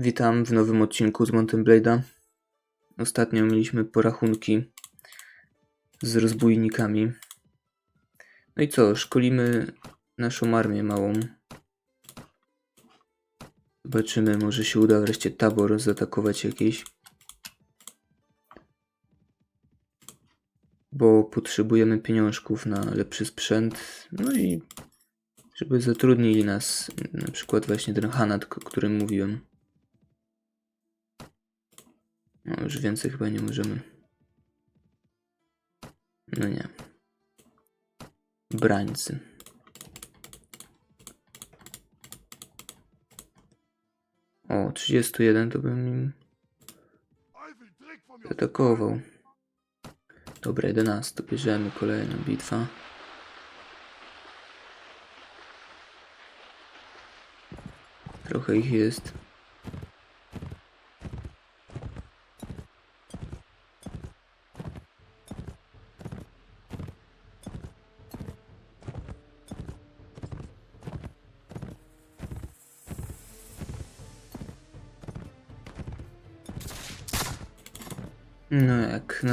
Witam w nowym odcinku z Mountain Blade'a. Ostatnio mieliśmy porachunki z rozbójnikami. No i co, szkolimy naszą armię małą. Zobaczymy, może się uda wreszcie tabor zaatakować jakiś. Bo potrzebujemy pieniążków na lepszy sprzęt. No i żeby zatrudnili nas, na przykład właśnie ten Hanat, o którym mówiłem. No już więcej chyba nie możemy. No nie. Brańcy. O, 31 to bym im zaatakował. Dobra, 11 to bierzemy kolejna bitwa. Trochę ich jest.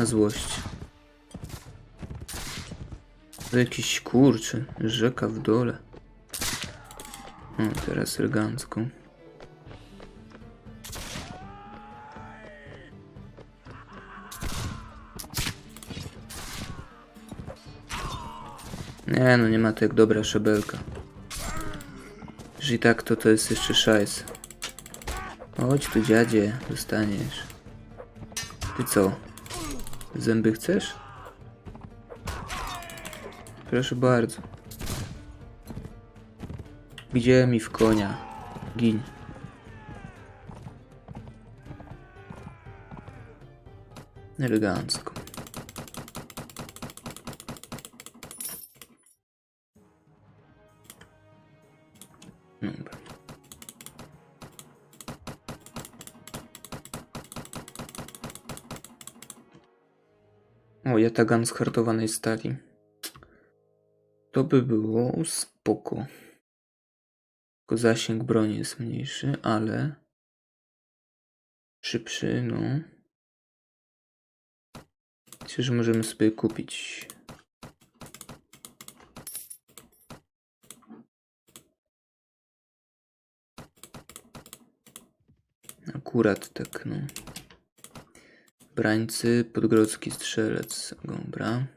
Złość. To jakiś kurczy, rzeka w dole. O, teraz elegancko. Nie no, nie ma to jak dobra szabelka. Że i tak to to jest jeszcze szajs. Chodź tu dziadzie, dostaniesz. Ty co? Zęby chcesz? Proszę bardzo. Widziałem mi w konia. Gin. Elegancko. O, jatagan z hartowanej stali. To by było spoko. Tylko zasięg broni jest mniejszy, ale szybszy, no. Myślę, że możemy sobie kupić. Akurat tak, no. Brańcy, podgrodzki strzelec, dobra.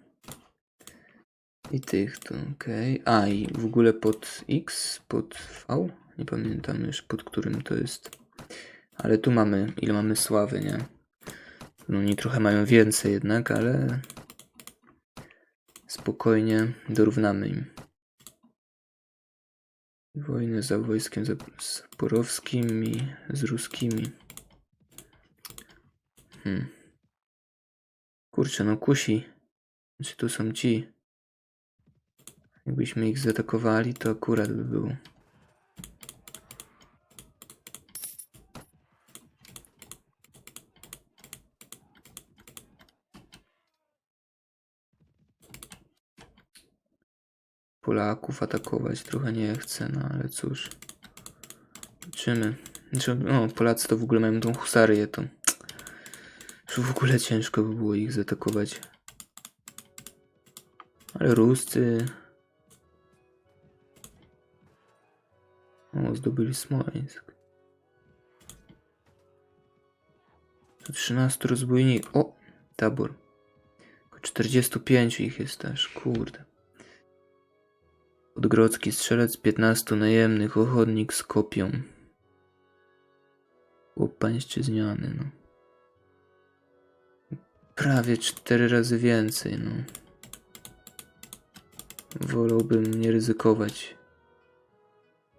I tych to ok. A i w ogóle pod X, pod V? Nie pamiętam już pod którym to jest. Ale tu mamy, ile mamy sławy, nie? No oni trochę mają więcej jednak, ale spokojnie dorównamy im. Wojnę za wojskiem zaporowskim i z ruskimi. Hmm. Kurczę, no kusi. Czy tu są ci? Jakbyśmy ich zaatakowali, to akurat by było. Polaków atakować trochę nie chcę, no ale cóż. Zobaczymy. Znaczy, o, Polacy to w ogóle mają tą husarię, to... Że w ogóle ciężko by było ich zaatakować. Ale Ruscy... O, zdobyli Smoleńsk. To 13 rozbójników. O, tabor. Tylko 45 ich jest też, kurde. Podgrodzki strzelec, 15 najemnych, ochotnik z kopią. Chłop pańszczyzniany, no. Prawie 4 razy więcej, no. Wolałbym nie ryzykować.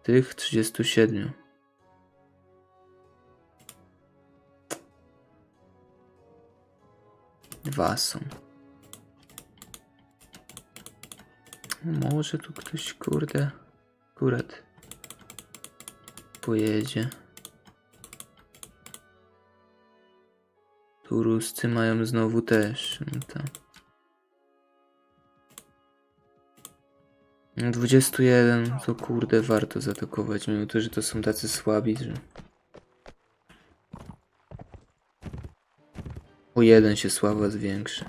Tych 37. Dwa są. Może tu ktoś, kurde, akurat pojedzie. Tu Ruscy mają znowu też. No tak. 21, to kurde warto zaatakować, mimo to, że to są tacy słabi, że... O jeden się sława zwiększy.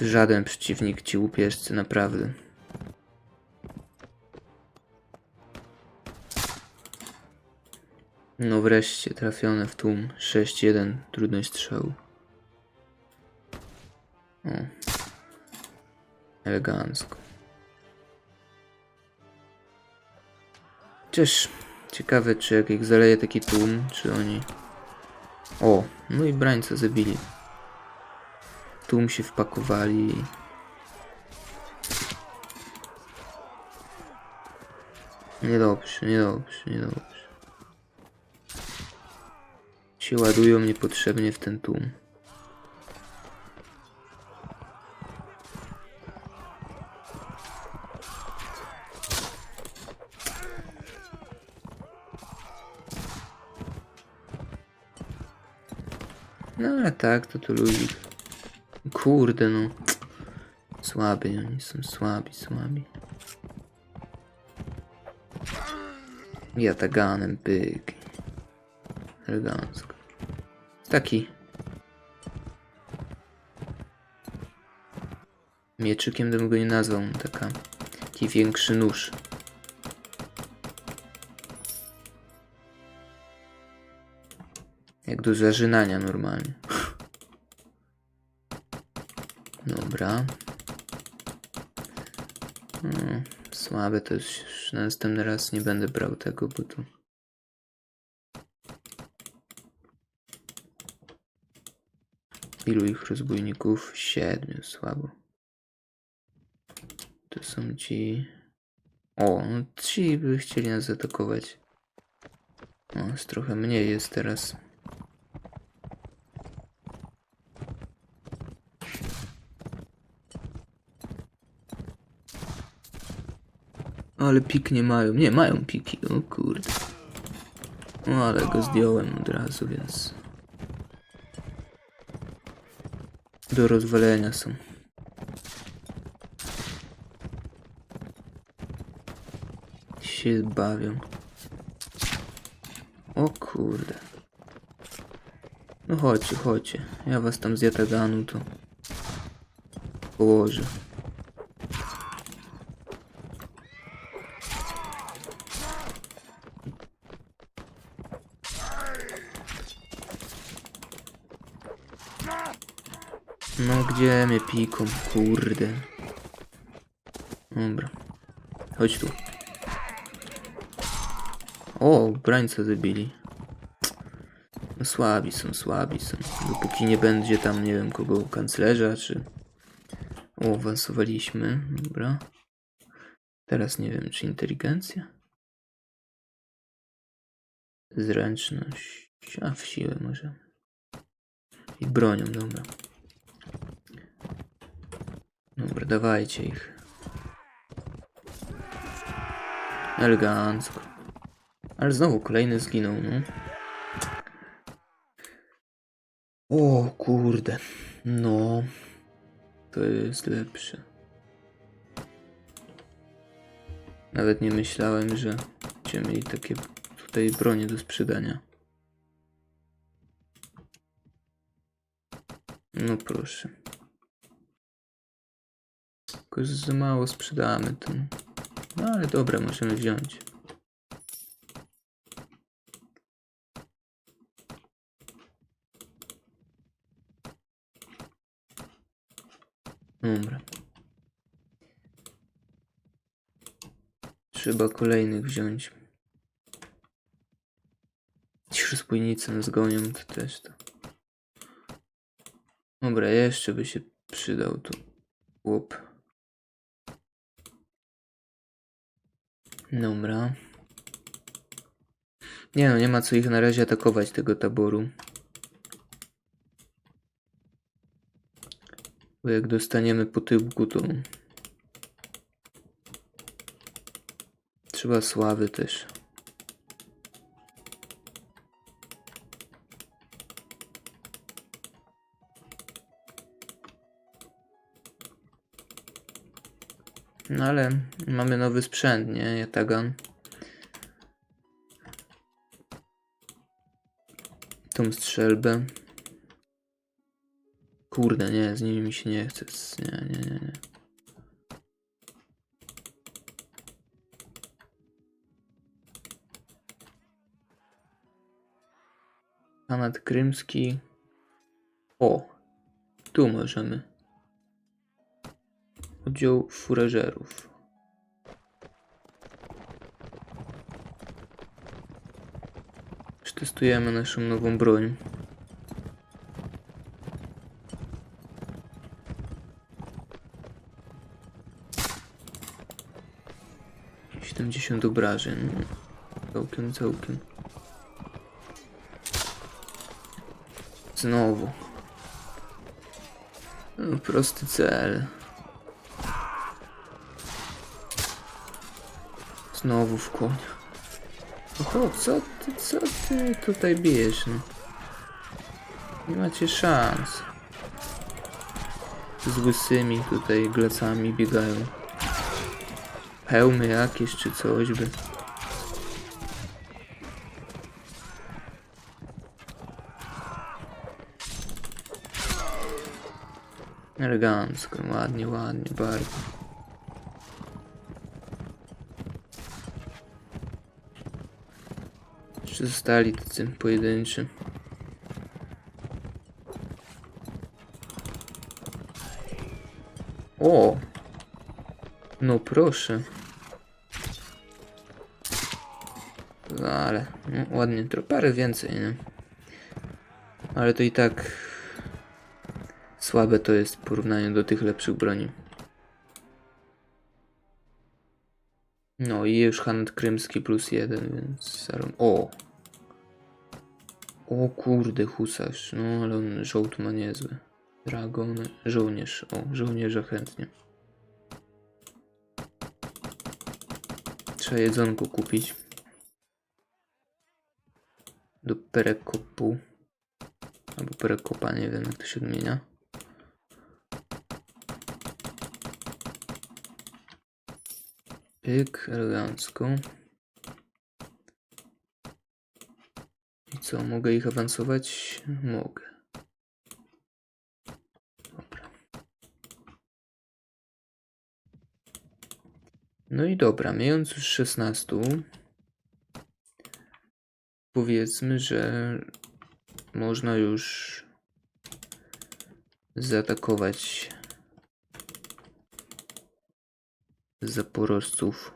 Żaden przeciwnik ci upierzcy, naprawdę. No wreszcie trafione w tłum. 6-1, trudność strzału. O. Elegancko. Chociaż ciekawe, czy jak ich zaleje taki tłum, czy oni... O, no i brańca zabili. Tłum się wpakowali. Niedobrze, niedobrze, niedobrze. Się ładują niepotrzebnie w ten tłum. No ale tak, to to luzik. Kurde no. Słabi oni są, słabi, słabi. Jataganem byk. Elegancko. Taki. Mieczykiem bym go nie nazwał. Taka, taki większy nóż. Jak do zażynania normalnie. Dobra. No, słabe to już na następny raz nie będę brał tego, bo tu... Ilu ich rozbójników? Siedmiu, słabo. To są ci... O, no ci by chcieli nas zaatakować. O, jest trochę mniej jest teraz. Ale pik nie mają. Nie, mają piki. O kurde. No ale go zdjąłem od razu, więc... Do rozwalenia są. Się bawią. O kurde. No chodźcie, chodźcie. Ja was tam z jataganu to położę. No gdzie mnie piką, kurde. Dobra. Chodź tu. O, brańca zabili. No słabi są, słabi są. Dopóki nie będzie tam, nie wiem, kogo kanclerza, czy... O, awansowaliśmy, dobra. Teraz nie wiem, czy inteligencja? Zręczność, a w siłę może. I bronią, dobra. Dobra, dawajcie ich. Elegancko. Ale znowu kolejny zginął, no. O kurde. No. To jest lepsze. Nawet nie myślałem, że będziemy mieli takie tutaj bronie do sprzedania. No proszę. Tylko że za mało sprzedamy ten. No ale dobra, możemy wziąć. Dobra. Trzeba kolejnych wziąć. Ci rozbójnicy nas gonią, to też to. Dobra, jeszcze by się przydał tu chłop. Dobra. Nie no, nie ma co ich na razie atakować, tego taboru. Bo jak dostaniemy po tyłku, to... Trzeba sławy też. No ale mamy nowy sprzęt, nie? Jatagan. Tą strzelbę. Kurde, nie, z nimi mi się nie chce. Nie, nie, nie, nie. Kanat Krymski. O, tu możemy. Oddział furażerów. Przetestujemy naszą nową broń. Siedemdziesiąt obrażeń. Całkiem, całkiem. Znowu. No, prosty cel. Znowu w konia. Oho, co ty, co ty tutaj bijesz, no? Nie macie szans. Z łysymi tutaj glecami biegają. Hełmy jakieś czy coś by. Elegancko, ładnie, ładnie, bardzo. Zostali tacy pojedynczy. O! No proszę. No, Ale, no ładnie, parę więcej, nie? Ale to i tak słabe to jest w porównaniu do tych lepszych broni. No i już Hanat Krymski plus jeden, więc... O! O kurde, husarz. No ale on żołd ma niezły. Dragon, żołnierz. O, żołnierza chętnie. Trzeba jedzonko kupić. Do perekopu. Albo perekopa, nie wiem jak to się odmienia. Pyk, elegancko. Co, mogę ich awansować? Mogę. Dobra. No i dobra, mając już 16, powiedzmy, że można już zaatakować zaporożców.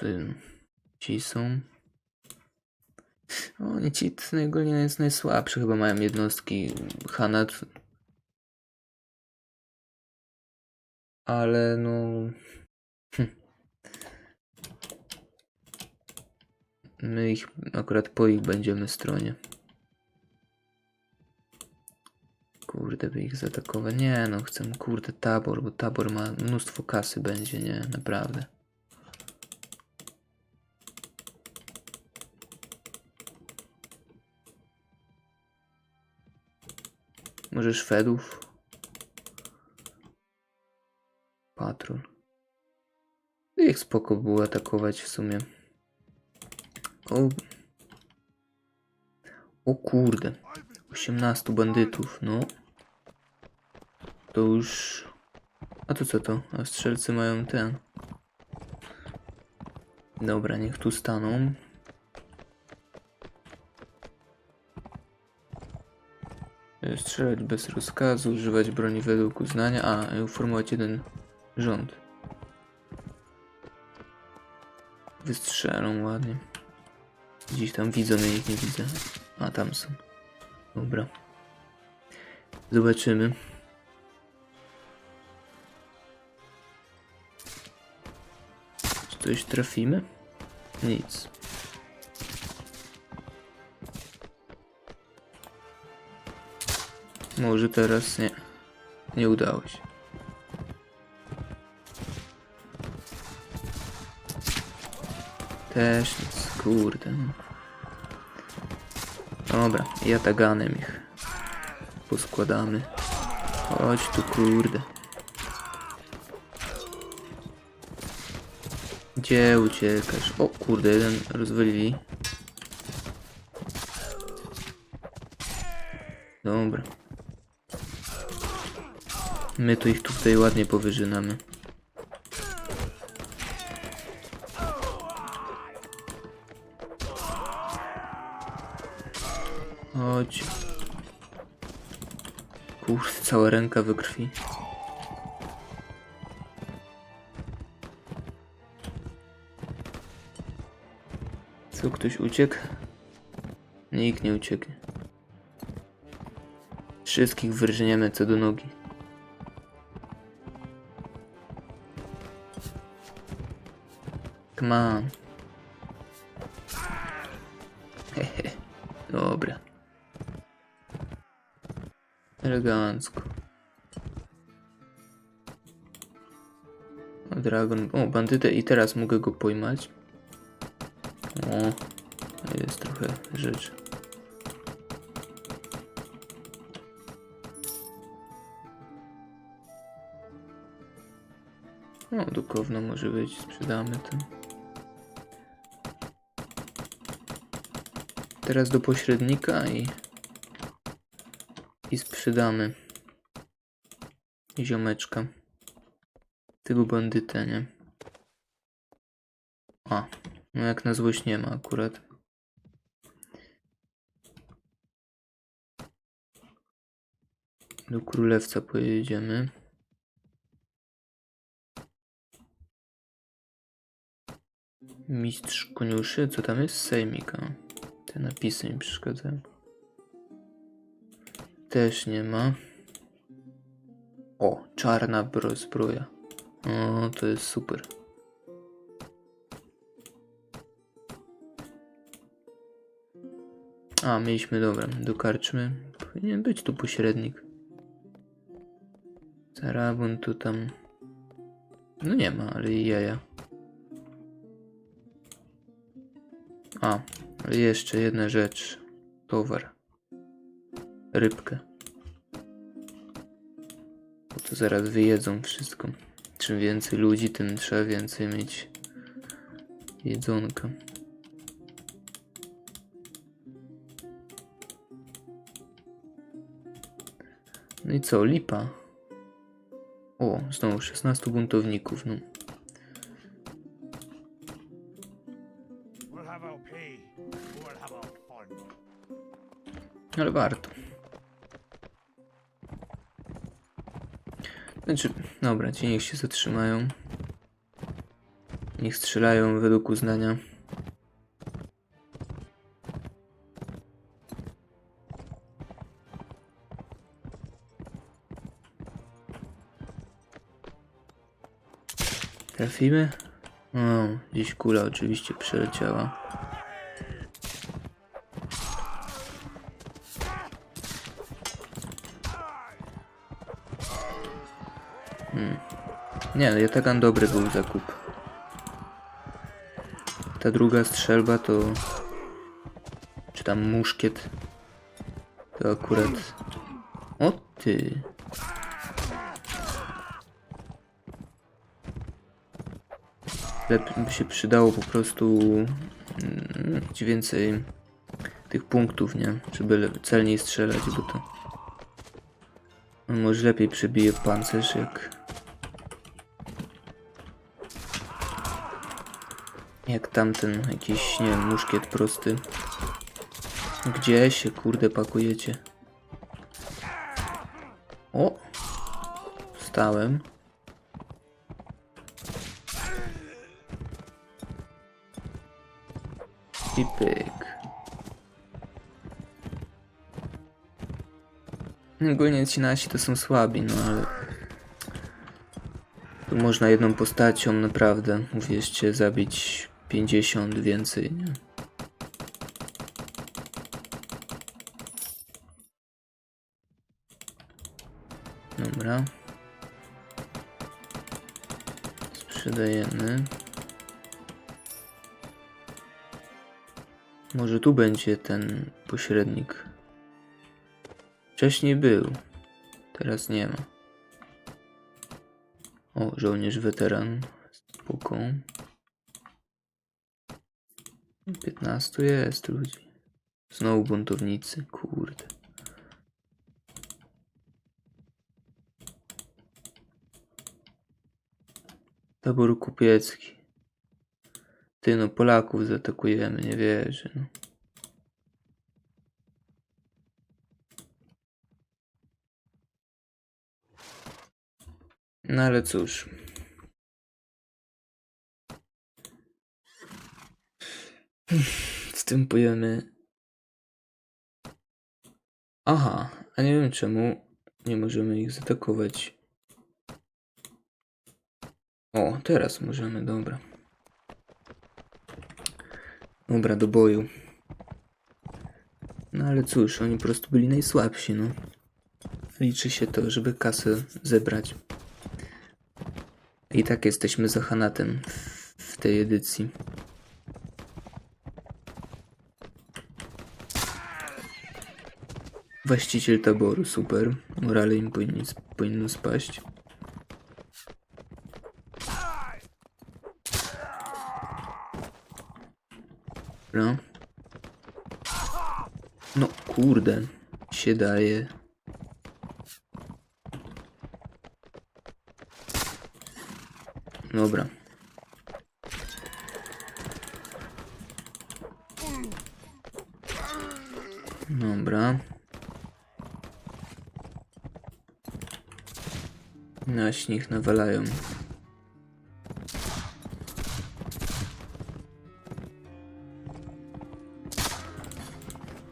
Wy- Ci są. Oni ci to najgólniej jest najsłabszy, chyba mają jednostki Hanat. Ale no. hm. My ich akurat po ich będziemy stronie. Kurde, by ich zaatakować. Nie no, chcę kurde tabor, bo tabor ma mnóstwo kasy będzie, nie, naprawdę. Może Szwedów? Patrol. Ich spoko było atakować w sumie. O, o kurde. 18 bandytów, no. To już... A to co to? A strzelcy mają ten. Dobra, niech tu staną. Strzelać bez rozkazu, używać broni według uznania, a uformować jeden rząd. Wystrzelą ładnie. Gdzieś tam widzą, ja ich nie widzę. A tam są. Dobra. Zobaczymy. Czy coś trafimy? Nic. Może teraz nie. Nie udało się. Też nic, kurde. no. Dobra, ja taganem ich poskładamy. Chodź tu, kurde. Gdzie uciekasz? O kurde, jeden rozwalili. Dobra. My to ich tutaj ładnie powyżynamy. Chodź. Kurde, cała ręka we krwi. Co, ktoś uciekł? Nikt nie ucieknie. Wszystkich wyrżniemy co do nogi. Come on. Hehe. Dobra. Elegancko. Dragon. O, bandytę i teraz mogę go pojmać. O, jest trochę rzeczy. No, dukowno może być, sprzedamy to. Teraz do pośrednika i... I sprzedamy. Ziomeczka. Tego bandytę, nie? A, no jak na złość nie ma akurat. Do królewca pojedziemy. Mistrz koniuszy, co tam jest? Sejmika. Te napisy mi przeszkadzają. Też nie ma. O, czarna bro- zbroja. O, to jest super. A, mieliśmy, dobra, do karczmy. Powinien być tu pośrednik. Zarabun tu tam... No nie ma, ale i jaja. A, jeszcze jedna rzecz. Towar. Rybkę. Bo to zaraz wyjedzą wszystko. Czym więcej ludzi, tym trzeba więcej mieć jedzonka. No i co, lipa? O, znowu 16 buntowników, no. Ale warto. Znaczy, dobra, ci niech się zatrzymają. Niech strzelają według uznania. Trafimy? O, gdzieś kula oczywiście przeleciała. Nie, Jatagan dobry był zakup. Ta druga strzelba to... Czy tam muszkiet? To akurat... O ty! By się przydało po prostu... mm, Mieć więcej tych punktów, nie? Żeby celniej strzelać, bo to... On może lepiej przebije pancerz, jak... Jak tamten jakiś, nie wiem, muszkiet prosty. Gdzie się kurde pakujecie? O! Stałem. I pyk. Ogólnie ci nasi to są słabi, no ale... Tu można jedną postacią naprawdę, uwierzcie, zabić 50 więcej, nie? Dobra. Sprzedajemy. Może tu będzie ten pośrednik. Wcześniej był. Teraz nie ma. O, żołnierz weteran. Spoko. 15 jest ludzi. Znowu buntownicy, kurde. Tabor kupiecki. Ty no, Polaków zaatakujemy, nie wierzę. No. No ale cóż. Wstępujemy. Aha, a nie wiem czemu nie możemy ich zaatakować. O, teraz możemy, dobra. Dobra, do boju. No ale cóż, oni po prostu byli najsłabsi, no. Liczy się to, żeby kasę zebrać. I tak jesteśmy za Hanatem w, tej edycji. Właściciel taboru, super. Morale im powinni, powinno spaść. No. No kurde, się daje. Dobra. Dobra. Na śnieg nawalają.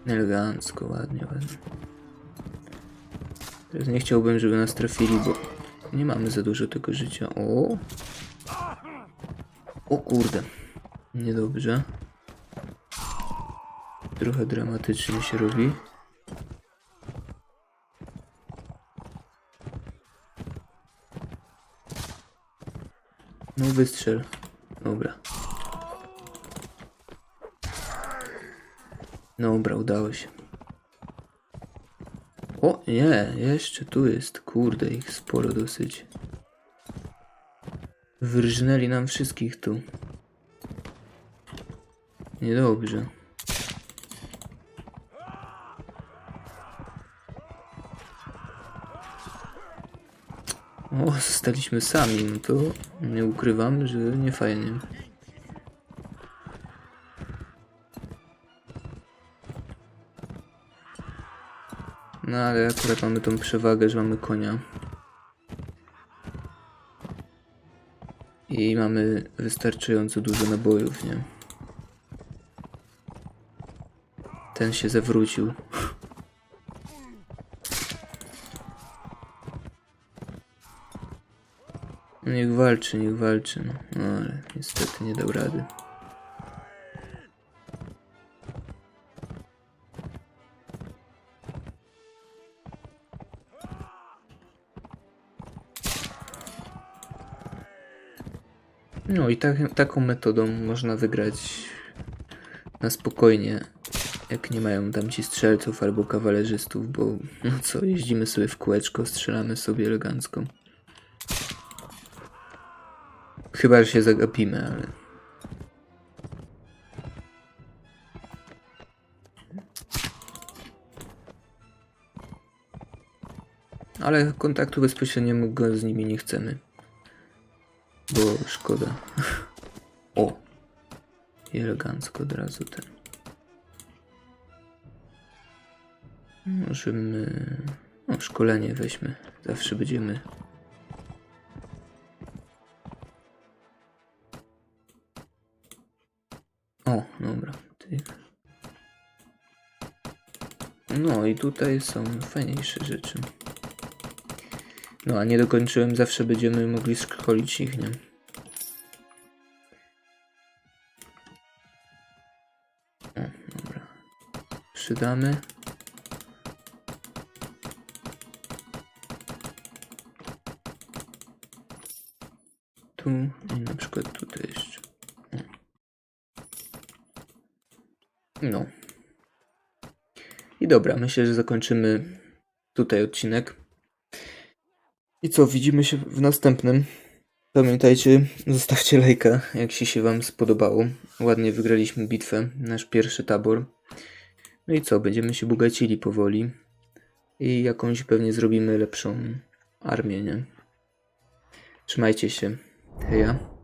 Elegancko, ładnie, ładnie. Teraz nie chciałbym, żeby nas trafili, bo nie mamy za dużo tego życia. O! O kurde. Niedobrze. Trochę dramatycznie się robi. No wystrzel. Dobra. Dobra, udało się. O, nie, jeszcze tu jest. Kurde, ich sporo dosyć. Wyrżnęli nam wszystkich tu. Niedobrze. O, zostaliśmy sami, no to nie ukrywam, że nie fajnie. No ale akurat mamy tą przewagę, że mamy konia. I mamy wystarczająco dużo nabojów, nie? Ten się zawrócił. Niech walczy, niech walczy, no. no ale niestety nie dał rady. No i tak, taką metodą można wygrać na spokojnie, jak nie mają tam ci strzelców albo kawalerzystów, bo no co, jeździmy sobie w kółeczko, strzelamy sobie elegancko. Chyba, że się zagapimy, ale... Ale kontaktu bezpośredniego z nimi nie chcemy. Bo szkoda. O! I elegancko od razu ten. Możemy... No, szkolenie weźmy. Zawsze będziemy... tutaj są fajniejsze rzeczy. No a nie dokończyłem, zawsze będziemy mogli szkolić ich, nie? O, dobra. Przydamy. Tu i na przykład tutaj jeszcze. No. Dobra, myślę, że zakończymy tutaj odcinek. I co, widzimy się w następnym. Pamiętajcie, zostawcie lajka, jak ci się wam spodobało. Ładnie wygraliśmy bitwę, nasz pierwszy tabor. No i co, będziemy się bogacili powoli. I jakąś pewnie zrobimy lepszą armię, nie? Trzymajcie się. Heja.